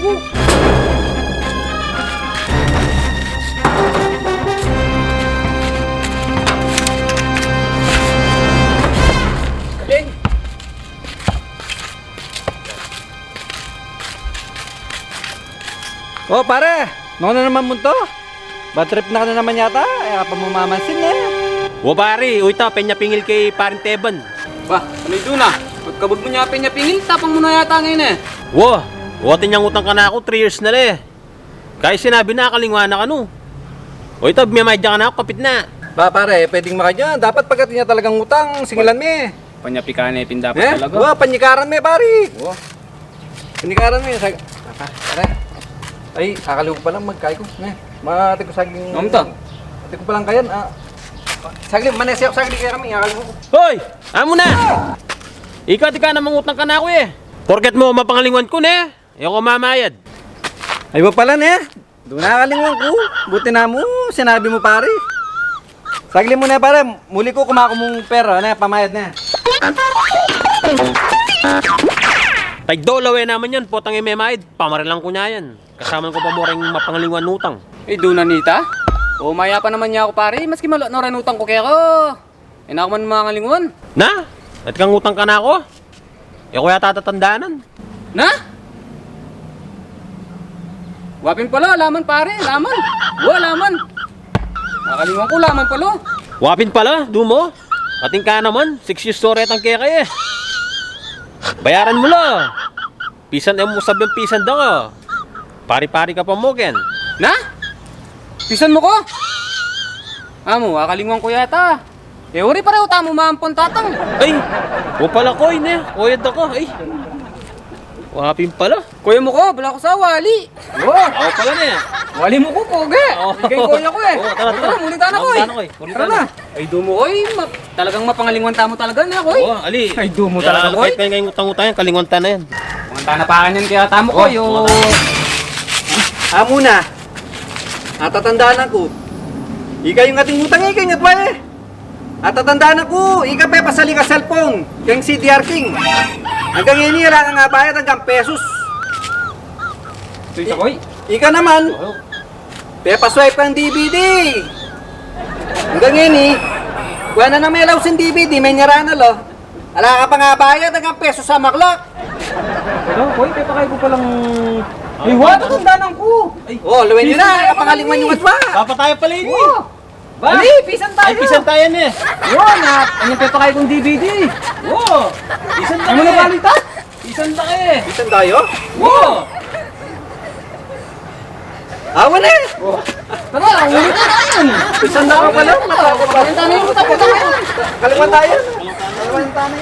Oh pare, noon na naman mo to? Bad trip na ka na naman yata, eh, kaya pa mamamansin eh. Wo pare, uy ta, penya pingil kay parang Teban. Ba, ano yun na? Pagkabag mo niya penya pingil, tapang mo na yata ngayon eh. Wo, wote niyang utang ka na ako, 3 years na le. Kaya sinabi na kalingwa na ka no. Uy ta, biyamadya ka na ako, kapit na. Ba, pare, pwedeng makadyan. Dapat pagkat niya talagang utang, singilan me. Panyapikan na ipin dapat Eh? talaga. Wa, panyikaran me, pare. Oh. Panikaran me. Sag... Ah, pare. Ay, ko pa lang magkay ko. Eh, mati ko saging... Ngam to? Mati ko pa lang kayan. Ah, sagling, manesi ako sagling kaya kami. Akaliw ko. Hoy, amo na. Ikaw, di ka na mangutang ka na ako eh. Porket mo mapangalingwan ko ne. Ayoko mamayad. Ay, ba pala ne? Doon nakalingan ko. Buti na mo, sinabi mo pare. Sagling mo na pare, muli ko kumako mong pera, na, pamayad na. Tagdolaw eh naman yan, potang imemayad. Pamarilang ko niya yan. Kasama ko pa mo rin mapangalingwan utang. Eh, doon na nita? O, maya pa naman niya ako pare, maski malo na rin utang ko kaya ko. Eh, na ako man mga kalingon. Na? At kang utang ka na ako? Ayoko yata tatandanan. Na? Wapin pala, laman pare, laman. Wa, laman. Nakalingon ko, laman pala. Wapin pala, dumo. Ating ka naman, 6 years story at ang kaya kaya. Bayaran mo la. Pisan eh mo sabi ang pisan daw ka. Pari-pari ka pa mo, Ken. Na? Pisan mo ko? Amo, akalingon ko yata. Eh, uri pareho tamo maampon tatang. Ay, o pala ko, ne. Oyad ako, ay. Wapin pala. Kuya mo ko, bala ko sa wali. Wow, ako pala ne. Wali mo ko, poge. Oo. Ikay kuya ko eh. Oo, tara, tara. mulitan ako eh. Ako eh, mulitan Tara na. Ay, dumo ko eh. Ma- talagang mapangalingwan tamo talaga na ako eh. Oh, ali. Ay, dumo talaga ko Kahit eh. ngayon utang-utang yan, kalingwanta na yan. Mga tanapakan yan kaya tamo ko Oh, mga Ah, muna. Natatandaan ako. Ika yung ating utang, ika yung eh. Natatandaan ako, ika pa pasali ka cellphone. Kang CDR King. Hanggang inira ka nga bayad hanggang pesos. Ito isa koy. Ika naman, Pepa swipe kang DVD. Hanggang ini, kuha na na may yung DVD, may nyara na lo. Ala ka pa nga bayad hanggang peso sa maklak. Ano, koy, kaya pa kayo ko palang... Ay, wa, tatandaan ko. Ay, Oh, luwin nyo na, kapangalingman yung atwa. Papa tayo pala yun eh. Ba? Ali, pisan tayo. Ay, pisan tayo ne. Yun, na, ano pa kayo kong DVD? Wow, pisan Ano mo na tayo. balitan? Pisan tayo. Bisan tayo? Wow. Awan eh! Tara, ang ulit na tayo. Bisan na ka pala. Ang dami yung utang-utang. Kalimutan tayo. Kalimutan tayo.